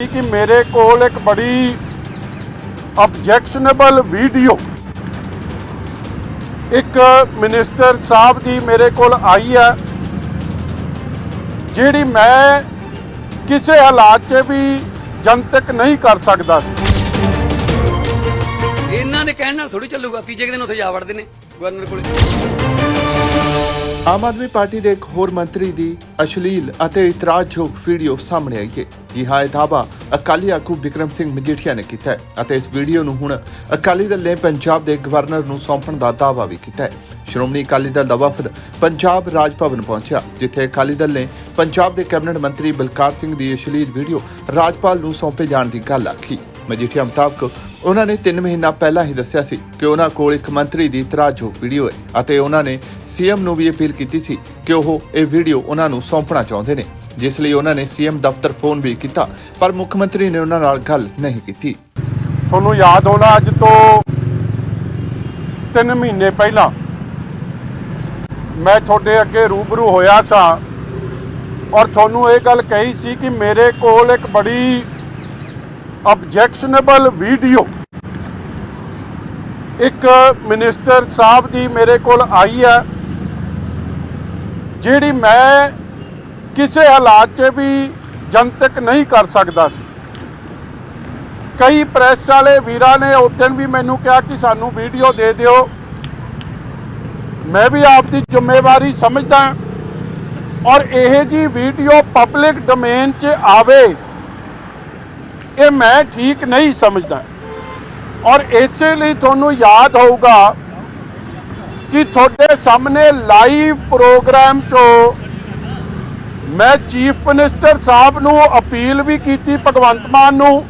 ਕਿ ਮੇਰੇ ਕੋਲ ਇੱਕ ਬੜੀ ਆਬਜੈਕਸ਼ਨੇਬਲ ਵੀਡੀਓ ਇੱਕ ਮਿਨਿਸਟਰ ਸਾਹਿਬ ਦੀ ਮੇਰੇ ਕੋਲ ਆਈ ਹੈ, ਜਿਹੜੀ ਮੈਂ ਕਿਸੇ ਹਾਲਾਤ 'ਚ ਵੀ ਜਨਤਕ ਨਹੀਂ ਕਰ ਸਕਦਾ ਇਹਨਾਂ ਦੇ ਕਹਿਣ ਨਾਲ ਥੋੜੀ ਚੱਲੂਗਾ, ਤੀਜੇ ਦਿਨ ਉੱਥੇ ਜਾ ਵੜਦੇ ਨੇ ਗਵਰਨਰ ਕੋਲ। ਆਮ ਆਦਮੀ ਪਾਰਟੀ ਦੇ ਇੱਕ ਹੋਰ ਮੰਤਰੀ ਦੀ ਅਸ਼ਲੀਲ ਅਤੇ ਇਤਰਾਜ਼ਯੋਗ ਵੀਡੀਓ ਸਾਹਮਣੇ ਆਈ ਹੈ। ਜੀ ਹਾਂ ਇਹ ਦਾਅਵਾ ਅਕਾਲੀ ਆਗੂ ਬਿਕਰਮ ਸਿੰਘ ਮਜੀਠੀਆ ਨੇ ਕੀਤਾ ਹੈ ਅਤੇ ਇਸ ਵੀਡੀਓ ਨੂੰ ਹੁਣ ਅਕਾਲੀ ਦਲ ਨੇ ਪੰਜਾਬ ਦੇ ਗਵਰਨਰ ਨੂੰ ਸੌਂਪਣ ਦਾ ਦਾਅਵਾ ਵੀ ਕੀਤਾ ਹੈ। ਸ਼੍ਰੋਮਣੀ ਅਕਾਲੀ ਦਲ ਦਾ ਵਫਦ ਪੰਜਾਬ ਰਾਜ ਭਵਨ ਪਹੁੰਚਿਆ, ਜਿੱਥੇ ਅਕਾਲੀ ਦਲ ਨੇ ਪੰਜਾਬ ਦੇ ਕੈਬਨਿਟ ਮੰਤਰੀ ਬਲਕਾਰ ਸਿੰਘ ਦੀ ਅਸ਼ਲੀਲ ਵੀਡੀਓ ਰਾਜਪਾਲ ਨੂੰ ਸੌਂਪੇ ਜਾਣ ਦੀ ਗੱਲ ਆਖੀ। ਮਜੀਠੀਆ ਮੁਤਾਬਕ ਉਹਨਾਂ ਨੇ 3 ਮਹੀਨਾ ਪਹਿਲਾਂ ਹੀ ਦੱਸਿਆ ਸੀ ਕਿ ਉਹਨਾਂ ਕੋਲ ਇੱਕ ਮੰਤਰੀ ਦੀ ਇਤਰਾਜ਼ਯੋਗ ਵੀਡੀਓ ਹੈ ਅਤੇ ਉਹਨਾਂ ਨੇ ਸੀਐਮ ਨੂੰ ਵੀ ਅਪੀਲ ਕੀਤੀ ਸੀ ਕਿ ਉਹ ਇਹ ਵੀਡੀਓ ਉਹਨਾਂ ਨੂੰ ਸੌਂਪਣਾ ਚਾਹੁੰਦੇ ਨੇ, ਜਿਸ ਲਈ ਉਹਨਾਂ ਨੇ ਸੀਐਮ ਦਫ਼ਤਰ ਫੋਨ ਵੀ ਕੀਤਾ, ਪਰ ਮੁੱਖ ਮੰਤਰੀ ਨੇ ਉਹਨਾਂ ਨਾਲ ਗੱਲ ਨਹੀਂ ਕੀਤੀ। ਤੁਹਾਨੂੰ ਯਾਦ ਹੋਣਾ ਅੱਜ ਤੋਂ 3 ਮਹੀਨੇ ਪਹਿਲਾਂ ਮੈਂ ਤੁਹਾਡੇ ਅੱਗੇ ਰੂਬਰੂ ਹੋਇਆ ਸਾਂ ਔਰ ਤੁਹਾਨੂੰ ਇਹ ਗੱਲ ਕਹੀ ਸੀ ਕਿ ਮੇਰੇ ਕੋਲ ਇੱਕ ਬੜੀ ਆਬਜੈਕਸ਼ਨੇਬਲ ਵੀਡੀਓ ਇੱਕ ਮਿਨਿਸਟਰ ਸਾਹਿਬ ਦੀ ਮੇਰੇ ਕੋਲ ਆਈ ਹੈ, ਜਿਹੜੀ ਮੈਂ ਕਿਸੇ ਹਾਲਾਤ 'ਚ ਵੀ ਜਨਤਕ ਨਹੀਂ ਕਰ ਸਕਦਾ ਸੀ। ਕਈ ਪ੍ਰੈਸ ਵਾਲੇ ਵੀਰਾਂ ਨੇ ਉਸ ਵੀ ਮੈਨੂੰ ਕਿਹਾ ਕਿ ਸਾਨੂੰ ਵੀਡੀਓ ਦੇ ਦਿਓ। ਮੈਂ ਵੀ ਆਪ ਦੀ ਜ਼ਿੰਮੇਵਾਰੀ ਸਮਝਦਾ ਔਰ ਇਹ ਜੀ ਵੀਡੀਓ ਪਬਲਿਕ ਡੋਮੇਨ 'ਚ ਆਵੇ। ਇਹ ਮੈਂ ਠੀਕ ਨਹੀਂ ਸਮਝਦਾ। ਔਰ ਇਸੇ ਲਈ ਤੁਹਾਨੂੰ ਯਾਦ ਹੋਊਗਾ ਕਿ ਤੁਹਾਡੇ ਸਾਹਮਣੇ ਲਾਈਵ ਪ੍ਰੋਗਰਾਮ 'ਚੋਂ ਮੈਂ ਚੀਫ ਮਿਨਿਸਟਰ ਸਾਹਿਬ ਨੂੰ ਅਪੀਲ ਵੀ ਕੀਤੀ ਭਗਵੰਤ ਮਾਨ ਨੂੰ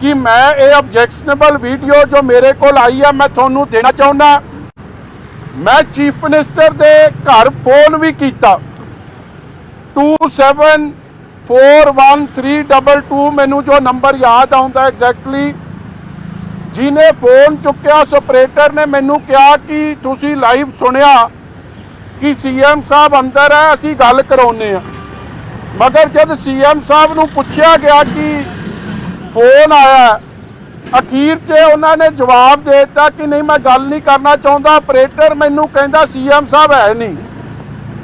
ਕਿ ਮੈਂ ਇਹ ਆਬਜੈਕਸ਼ਨੇਬਲ ਵੀਡੀਓ ਜੋ ਮੇਰੇ ਕੋਲ ਆਈ ਹੈ ਮੈਂ ਤੁਹਾਨੂੰ ਦੇਣਾ ਚਾਹੁੰਦਾ। ਮੈਂ ਚੀਫ ਮਿਨਿਸਟਰ ਦੇ ਘਰ ਫੋਨ ਵੀ ਕੀਤਾ। 274132 ਮੈਨੂੰ ਜੋ ਨੰਬਰ ਯਾਦ ਆਉਂਦਾ ਐਗਜ਼ੈਕਟਲੀ ਜਿਹਨੇ ਫੋਨ ਚੁੱਕਿਆ ਉਸ ਆਪਰੇਟਰ ਨੇ ਮੈਨੂੰ ਕਿਹਾ ਕਿ ਤੁਸੀਂ ਲਾਈਵ ਸੁਣਿਆ ਕਿ ਸੀਐਮ ਸਾਹਿਬ ਅੰਦਰ ਹੈ, ਅਸੀਂ ਗੱਲ ਕਰਾਉਨੇ ਆ ਮਗਰ ਜਦ ਸੀਐਮ ਸਾਹਿਬ ਨੂੰ ਪੁੱਛਿਆ ਗਿਆ ਕਿ ਫੋਨ ਆਇਆ ਅਖੀਰ 'ਚ ਉਹਨਾਂ ਨੇ ਜਵਾਬ ਦੇ ਦਿੱਤਾ ਕਿ ਨਹੀਂ, ਮੈਂ ਗੱਲ ਨਹੀਂ ਕਰਨਾ ਚਾਹੁੰਦਾ ਆਪਰੇਟਰ ਮੈਨੂੰ ਕਹਿੰਦਾ ਸੀਐਮ ਸਾਹਿਬ ਹੈ ਨਹੀਂ।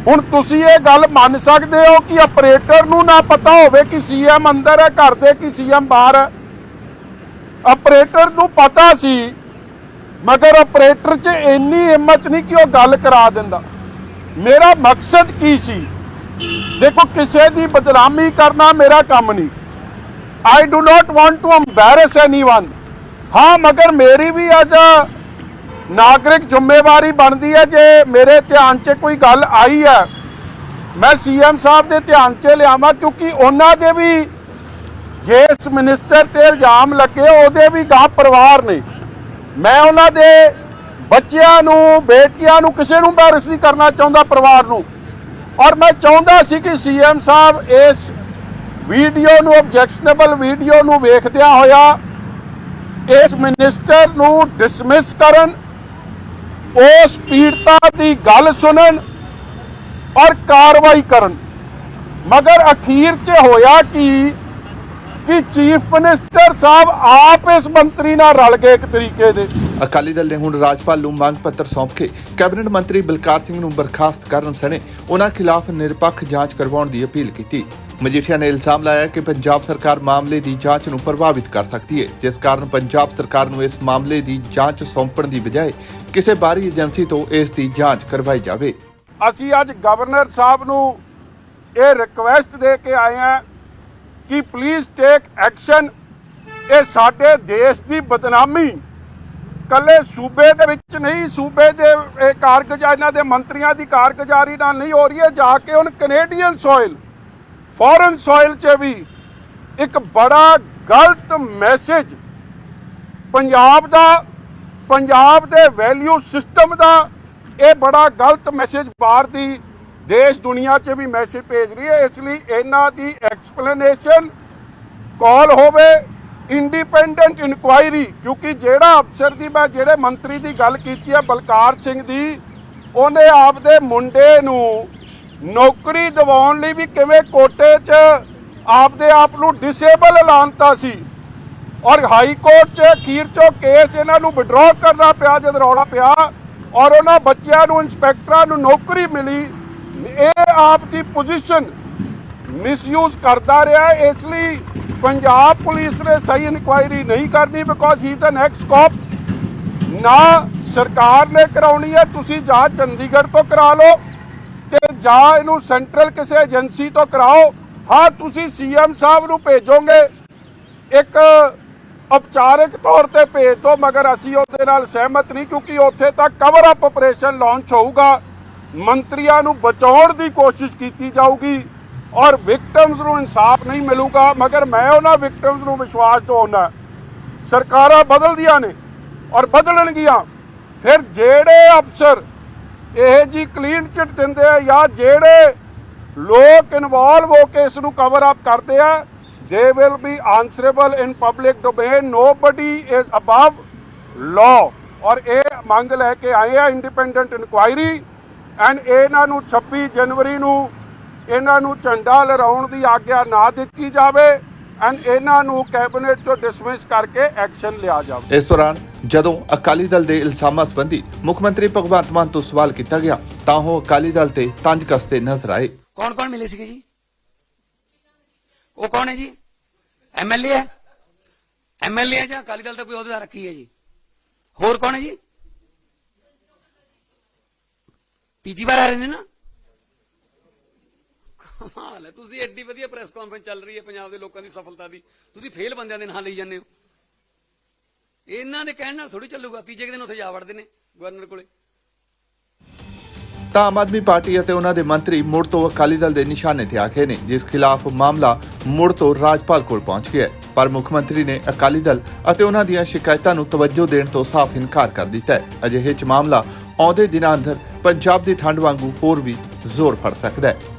ਹੁਣ ਤੁਸੀਂ ਇਹ ਗੱਲ ਮੰਨ ਸਕਦੇ ਹੋ ਕਿ ਆਪਰੇਟਰ ਨੂੰ ਨਾ ਪਤਾ ਹੋਵੇ ਕਿ ਸੀਐਮ ਅੰਦਰ ਹੈ, ਘਰ ਦੇ ਕਿ ਸੀਐਮ ਬਾਹਰ ਹੈ। ਆਪਰੇਟਰ ਨੂੰ ਪਤਾ ਸੀ, ਮਗਰ ਆਪਰੇਟਰ 'ਚ ਇੰਨੀ ਹਿੰਮਤ ਨਹੀਂ ਕਿ ਉਹ ਗੱਲ ਕਰਾ ਦਿੰਦਾ। ਮੇਰਾ ਮਕਸਦ ਕੀ ਸੀ? ਦੇਖੋ, ਕਿਸੇ ਦੀ ਬਦਨਾਮੀ ਕਰਨਾ ਮੇਰਾ ਕੰਮ ਨਹੀਂ। I do not want to embarrass anyone ਹਾਂ, ਮਗਰ ਮੇਰੀ ਵੀ ਅੱਜ ਨਾਗਰਿਕ ਜ਼ਿੰਮੇਵਾਰੀ ਬਣਦੀ ਹੈ ਜੇ ਮੇਰੇ ਧਿਆਨ 'ਚ ਕੋਈ ਗੱਲ ਆਈ ਹੈ। ਮੈਂ ਸੀਐਮ ਸਾਹਿਬ ਦੇ ਧਿਆਨ 'ਚ ਲਿਆਵਾਂ ਕਿਉਂਕਿ ਉਹਨਾਂ ਦੇ ਵੀ ਜਿਸ ਮਿਨਿਸਟਰ ਤੇ ਇਲਜ਼ਾਮ ਲੱਗੇ, ਉਹਦੇ ਵੀ ਗਾਂ ਪਰਿਵਾਰ ਨੇ। ਮੈਂ ਉਹਨਾਂ ਦੇ ਬੱਚਿਆਂ ਨੂੰ, ਬੇਟੀਆਂ ਨੂੰ, ਕਿਸੇ ਨੂੰ embarrass ਨਹੀਂ ਕਰਨਾ ਚਾਹੁੰਦਾ ਪਰਿਵਾਰ ਨੂੰ। ਔਰ ਮੈਂ ਚਾਹੁੰਦਾ ਸੀ ਕਿ ਸੀਐਮ ਸਾਹਿਬ ਇਸ ਵੀਡੀਓ ਨੂੰ ਆਬਜੈਕਸ਼ਨੇਬਲ ਵੀਡੀਓ ਨੂੰ ਵੇਖਦਿਆਂ ਹੋਇਆ ਇਸ ਮਿਨਿਸਟਰ ਨੂੰ ਡਿਸਮਿਸ ਕਰਨ ਉਸ ਪੀੜਤਾ ਦੀ ਗੱਲ ਸੁਣਨ ਔਰ ਕਾਰਵਾਈ ਕਰਨ। ਮਗਰ ਅਖੀਰ 'ਚ ਹੋਇਆ ਕਿ? ਕਿ ਚੀਫ ਮਿਨਿਸਟਰ ਸਾਹਿਬ ਆਪ ਇਸ ਮੰਤਰੀ ਨਾਲ ਰਲ ਗਏ ਇੱਕ ਤਰੀਕੇ ਦੇ। ਅਕਾਲੀ ਦਲ ਨੇ ਹੁਣ ਰਾਜਪਾਲ ਨੂੰ ਮੰਗ ਪੱਤਰ ਸੌਂਪ ਕੇ ਕੈਬਨਿਟ ਮੰਤਰੀ ਬਲਕਾਰ ਸਿੰਘ ਨੂੰ ਬਰਖਾਸਤ ਕਰਨ ਸਣੇ ਉਹਨਾਂ ਖਿਲਾਫ ਨਿਰਪੱਖ ਜਾਂਚ ਕਰਵਾਉਣ ਦੀ ਅਪੀਲ ਕੀਤੀ। ਮਜੀਠੀਆ ਨੇ ਇਲਜ਼ਾਮ ਲਾਇਆ ਕਿ ਪੰਜਾਬ ਸਰਕਾਰ ਮਾਮਲੇ ਦੀ ਜਾਂਚ ਨੂੰ ਪ੍ਰਭਾਵਿਤ ਕਰ ਸਕਦੀ ਹੈ, ਜਿਸ ਕਾਰਨ ਪੰਜਾਬ ਸਰਕਾਰ ਨੂੰ ਇਸ ਮਾਮਲੇ ਦੀ ਜਾਂਚ ਸੌਂਪਣ ਦੀ ਬਜਾਏ ਕਿਸੇ ਬਾਹਰੀ ਏਜੰਸੀ ਤੋਂ ਇਸ ਦੀ ਜਾਂਚ ਕਰਵਾਈ ਜਾਵੇ। ਅਸੀਂ ਅੱਜ ਗਵਰਨਰ ਸਾਹਿਬ ਨੂੰ ਇਹ ਰਿਕਵੈਸਟ ਦੇ ਕੇ ਆਏ ਹਾਂ ਕਿ ਪਲੀਜ਼ ਟੇਕ ਐਕਸ਼ਨ ਇਹ ਸਾਡੇ ਦੇਸ਼ ਦੀ ਬਦਨਾਮੀ ਕੱਲੇ ਸੂਬੇ ਦੇ ਵਿੱਚ ਨਹੀਂ, ਸੂਬੇ ਦੇ, ਇਹ ਕਾਰਗੁਜ਼ਾਰੀ, ਇਹਨਾਂ ਦੇ ਮੰਤਰੀਆਂ ਦੀ ਕਾਰਗੁਜ਼ਾਰੀ ਨਾਲ ਨਹੀਂ ਹੋ ਰਹੀ ਹੈ। ਜਾ ਕੇ ਹੁਣ ਕੈਨੇਡੀਅਨ ਸੋਇਲ ਫੋਰਨ ਸੋਇਲ 'ਚ ਵੀ ਇੱਕ ਬੜਾ ਗਲਤ ਮੈਸੇਜ ਪੰਜਾਬ ਦਾ, ਪੰਜਾਬ ਦੇ ਵੈਲਿਊ ਸਿਸਟਮ ਦਾ, ਇਹ ਬੜਾ ਗਲਤ ਮੈਸੇਜ ਬਾਹਰ ਦੀ ਦੇਸ਼ ਦੁਨੀਆ 'ਚ ਵੀ ਮੈਸੇਜ ਭੇਜ ਰਹੀ ਹੈ। ਇਸ ਲਈ ਇਹਨਾਂ ਦੀ ਐਕਸਪਲੇਨੇਸ਼ਨ ਕਾਲ ਹੋਵੇ ਇੰਡੀਪੈਂਡੈਂਟ ਇਨਕੁਆਇਰੀ ਕਿਉਂਕਿ ਜਿਹੜਾ ਅਫਸਰ ਦੀ, ਮੈਂ ਜਿਹੜੇ ਮੰਤਰੀ ਦੀ ਗੱਲ ਕੀਤੀ ਹੈ ਬਲਕਾਰ ਸਿੰਘ ਦੀ, ਉਹਨੇ ਆਪਦੇ ਮੁੰਡੇ ਨੂੰ ਨੌਕਰੀ ਦਿਵਾਉਣ ਲਈ ਵੀ ਕਿਵੇਂ ਕੋਟੇ 'ਚ ਆਪਦੇ ਆਪ ਨੂੰ ਡਿਸੇਬਲ ਐਲਾਨਤਾ ਸੀ। ਔਰ ਹਾਈ ਕੋਰਟ 'ਚ ਅਖੀਰ 'ਚੋਂ ਕੇਸ ਇਹਨਾਂ ਨੂੰ ਵਿਡਰਾਅ ਕਰਨਾ ਪਿਆ, ਜਦ ਰੌਲਾ ਪਿਆ, ਔਰ ਉਹਨਾਂ ਬੱਚਿਆਂ ਨੂੰ ਇੰਸਪੈਕਟਰਾਂ ਨੂੰ ਨੌਕਰੀ ਮਿਲੀ। ਇਹ ਆਪ ਦੀ ਪੋਜੀਸ਼ਨ ਮਿਸਯੂਜ਼ ਕਰਦਾ ਰਿਹਾ, ਇਸ ਲਈ ਪੰਜਾਬ ਪੁਲਿਸ ਨੇ ਸਹੀ ਇਨਕੁਆਇਰੀ ਨਹੀਂ ਕਰਨੀ because he is an ex cop ਨਾ ਸਰਕਾਰ ਨੇ ਕਰਾਉਣੀ ਹੈ, ਤੁਸੀਂ ਜਾਂ ਚੰਡੀਗੜ੍ਹ ਤੋਂ ਕਰਾ ਲਓ ਤੇ ਜਾਂ ਇਹਨੂੰ ਸੈਂਟਰਲ ਕਿਸੇ ਏਜੰਸੀ ਤੋਂ ਕਰਾਓ। ਹਾਂ, ਤੁਸੀਂ ਸੀਐਮ ਸਾਹਿਬ ਨੂੰ ਭੇਜੋਗੇ। ਇੱਕ ਉਪਚਾਰਕ ਤੌਰ ਤੇ ਭੇਜ ਦਿਓ, ਮਗਰ ਅਸੀਂ ਉਹਦੇ ਨਾਲ ਸਹਿਮਤ ਨਹੀਂ, ਕਿਉਂਕਿ ਉੱਥੇ ਤਾਂ ਕਵਰ ਅਪ ਆਪਰੇਸ਼ਨ ਲਾਂਚ ਹੋਊਗਾ। ਮੰਤਰੀਆਂ ਨੂੰ ਬਚਾਉਣ ਦੀ ਕੋਸ਼ਿਸ਼ ਕੀਤੀ ਜਾਊਗੀ। ਔਰ ਵਿਕਟਮਸ ਨੂੰ ਇਨਸਾਫ ਨਹੀਂ ਮਿਲੂਗਾ, ਮਗਰ ਮੈਂ ਉਹਨਾਂ ਵਿਕਟਮਸ ਨੂੰ ਵਿਸ਼ਵਾਸ ਦਿਵਾਉਣਾ ਸਰਕਾਰਾਂ ਬਦਲਦੀਆਂ ਨੇ ਔਰ ਬਦਲਣਗੀਆਂ। ਫਿਰ ਜਿਹੜੇ ਅਫਸਰ ਇਹ ਜੀ ਕਲੀਨ ਚਿੱਟ ਦਿੰਦੇ ਆ ਜਾਂ ਜਿਹੜੇ ਲੋਕ ਇਨਵੋਲਵ ਹੋ ਕੇ ਇਸ ਨੂੰ ਕਵਰ ਅਪ ਕਰਦੇ ਆ ਦੇ will be answerable in public domain nobody is above law ਔਰ ਇਹ ਮੰਗ ਲੈ ਕੇ ਆਏ ਆ ਇੰਡੀਪੈਂਡੈਂਟ ਇਨਕੁਆਇਰੀ ਐਂਡ ਇਹਨਾਂ ਨੂੰ 26 ਜਨਵਰੀ ਨੂੰ ਇਹਨਾਂ ਨੂੰ ਝੰਡਾ ਲਹਿਰਾਉਣ ਦੀ ਆਗਿਆ ਨਾ ਦਿੱਤੀ ਜਾਵੇ ਐਂਡ ਇਹਨਾਂ ਨੂੰ ਕੈਬਨਿਟ ਚੋਂ ਡਿਸਮਿਸ ਕਰਕੇ ਐਕਸ਼ਨ ਲਿਆ ਜਾਵੇ। ਇਸ ਦੌਰਾਨ ਜਦੋਂ ਅਕਾਲੀ ਦਲ ਦੇ ਇਲਜ਼ਾਮਾਂ ਸੰਬੰਧੀ ਮੁੱਖ ਮੰਤਰੀ ਭਗਵੰਤ ਮਾਨ ਤੋਂ ਸਵਾਲ ਕੀਤਾ ਗਿਆ ਤਾਂ ਉਹ ਅਕਾਲੀ ਦਲ ਤੇ ਤੰਜ ਕੱਸਦੇ ਨਜ਼ਰ ਆਏ। ਕੌਣ ਕੌਣ ਮਿਲੇ ਸੀਗੇ ਜੀ? ਉਹ ਕੌਣ ਹੈ ਜੀ? ਐਮਐਲਏ ਹੈ? ਐਮਐਲਏ ਹੈ ਜਾਂ ਅਕਾਲੀ ਦਲ ਦਾ ਕੋਈ ਅਹੁਦਾ ਰੱਖੀ ਹੈ ਜੀ? ਹੋਰ ਕੌਣ ਹੈ ਜੀ? ਤੀਜੀ ਵਾਰ ਆ ਰਹੇ ਨੇ ਨਾ। ਕਮਾਲ ਹੈ। ਤੁਸੀਂ ਐਡੀ ਵਧੀਆ ਪ੍ਰੈਸ ਕਾਨਫਰੰਸ ਚੱਲ ਰਹੀ ਹੈ ਪੰਜਾਬ ਦੇ ਲੋਕਾਂ ਦੀ ਸਫਲਤਾ ਦੀ। ਤੁਸੀਂ ਫੇਲ ਬੰਦਿਆਂ ਦੇ ਨਾਂ ਲਈ ਜਾਂਦੇ ਹੋ। ਇਹਨਾਂ ਦੇ ਕਹਿਣ ਨਾਲ ਥੋੜੀ ਚੱਲੂਗਾ। ਤੀਜੇ ਦਿਨ ਉੱਥੇ ਜਾ ਵੜਦੇ ਨੇ ਗਵਰਨਰ ਕੋਲੇ। ਤਾਂ ਆਮ ਆਦਮੀ ਪਾਰਟੀ ਅਤੇ ਉਹਨਾਂ ਦੇ ਮੰਤਰੀ ਮੁੜ ਤੋਂ ਅਕਾਲੀ ਦਲ ਦੇ ਨਿਸ਼ਾਨੇ ਤੇ ਆ ਨੇ, ਜਿਸ ਖਿਲਾਫ ਮਾਮਲਾ ਮੁੜ ਤੋਂ ਰਾਜਪਾਲ ਕੋਲ ਪਹੁੰਚ ਗਿਆ ਪਰ ਮੁੱਖ ਮੰਤਰੀ ਨੇ ਅਕਾਲੀ ਦਲ ਅਤੇ ਉਹਨਾਂ ਦੀਆਂ ਸ਼ਿਕਾਇਤਾਂ ਨੂੰ ਤਵੱਜੋ ਦੇਣ ਤੋਂ ਸਾਫ਼ ਇਨਕਾਰ ਕਰ ਦਿੱਤਾ ਹੈ। ਅਜਿਹੇ ਚ ਮਾਮਲਾ ਆਉਂਦੇ ਦਿਨਾਂ ਅੰਦਰ ਪੰਜਾਬ ਦੀ ਠੰਡ ਵਾਂਗੂ ਹੋਰ ਵੀ ਜ਼ੋਰ ਫੜ ਸਕਦਾ ਹੈ।